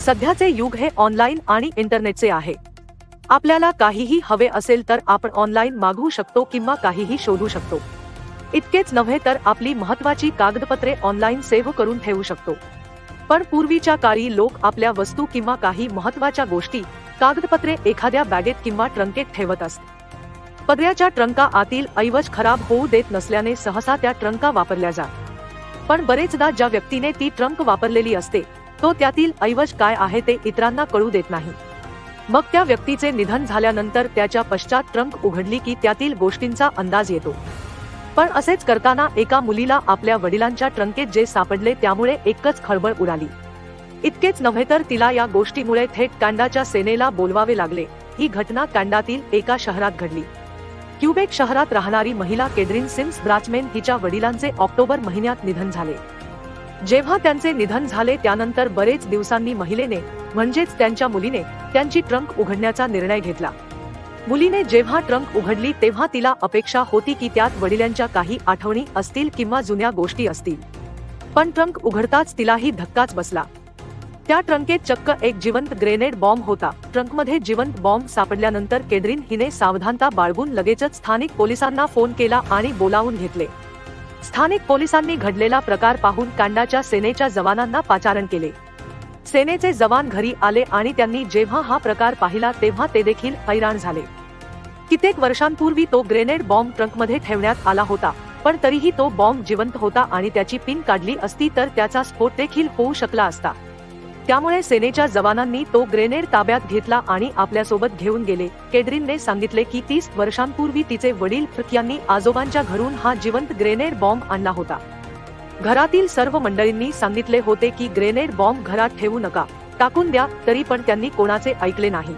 सध्याचे युग हे ऑनलाईन आणि इंटरनेटचे आहे. आपल्याला काहीही हवे असेल तर आपण ऑनलाईन मागवू शकतो किंवा काहीही शोधू शकतो. इतकेच नव्हे तर आपली महत्वाची कागदपत्रे ऑनलाईन सेव्ह करून ठेवू शकतो. पण पूर्वीच्या काळी लोक आपल्या वस्तू किंवा काही महत्त्वाच्या गोष्टी कागदपत्रे एखाद्या बॅगेत किंवा ट्रंकेत ठेवत असत. पदऱ्याच्या ट्रंका आतील ऐवज खराब होऊ देत नसल्याने सहसा त्या ट्रंका वापरल्या जात. पण बरेचदा ज्या व्यक्तीने ती ट्रंक वापरलेली असते तो त्यातील ऐवज काय आहे ते इतरांना कळू देत नाही. मग त्या व्यक्तीचे निधन झाल्यानंतर त्याच्या पश्चात ट्रंक उघडली की त्यातील गोष्टींचा अंदाज येतो. पण असेच करताना एका मुलीला आपल्या वडिलांच्या ट्रंकेत जे सापडले त्यामुळे एकच खळबळ उडाली. इतकेच नव्हे तर तिला या गोष्टीमुळे थेट कॅन्डाच्या सेनेला बोलवावे लागले. ही घटना कॅन्डातील एका शहरात घडली. क्युबेक शहरात राहणारी महिला केड्रिन सिम्स ब्राचमेन हिच्या वडिलांचे ऑक्टोबर महिन्यात निधन झाले. जेव्हा त्यांचे निधन झाले त्यानंतर बरेच दिवसांनी महिलेने म्हणजेच त्यांच्या मुलीने त्यांची ट्रंक उघडण्याचा निर्णय घेतला. मुलीने जेव्हा ट्रंक उघडली तेव्हा तिला अपेक्षा होती की त्यात वडिलांच्या काही आठवणी असतील किंवा जुन्या गोष्टी असतील. पण ट्रंक उघडताच तिलाही धक्काच बसला. त्या ट्रंकेत चक्क एक जिवंत ग्रेनेड बॉम्ब होता. ट्रंकमध्ये जिवंत बॉम्ब सापडल्यानंतर केद्रीन हिने सावधानता बाळगून लगेचच स्थानिक पोलिसांना फोन केला आणि बोलावून घेतले. स्थानिक पोलिसांनी घडलेला प्रकार पाहून कांडाच्या सेनेच्या जवानांना पाचारण केले. सेनेचे जवान घरी आले आणि त्यांनी जेव्हा हा प्रकार पाहिला तेव्हा ते देखील हैराण झाले. कित्येक वर्षांपूर्वी तो ग्रेनेड बॉम्ब ट्रंकमध्ये ठेवण्यात आला होता पण तरीही तो बॉम्ब जिवंत होता आणि त्याची पिन काढली असती तर त्याचा स्फोट देखील होऊ शकला असता. त्यामुळे सेनेच्या जवानांनी तो ग्रेनेड ताब्यात घेतला आणि आपल्यासोबत घेऊन गेले. केड्रिनने सांगितले की तीस वर्षांपूर्वी तिचे वडील यांनी आजोबांच्या घरून हा जिवंत ग्रेनेड बॉम्ब आणला होता. घरातील सर्व मंडळींनी सांगितले होते की ग्रेनेड बॉम्ब घरात ठेवू नका. टाकून द्या तरी पण त्यांनी कोणाचे ऐकले नाही.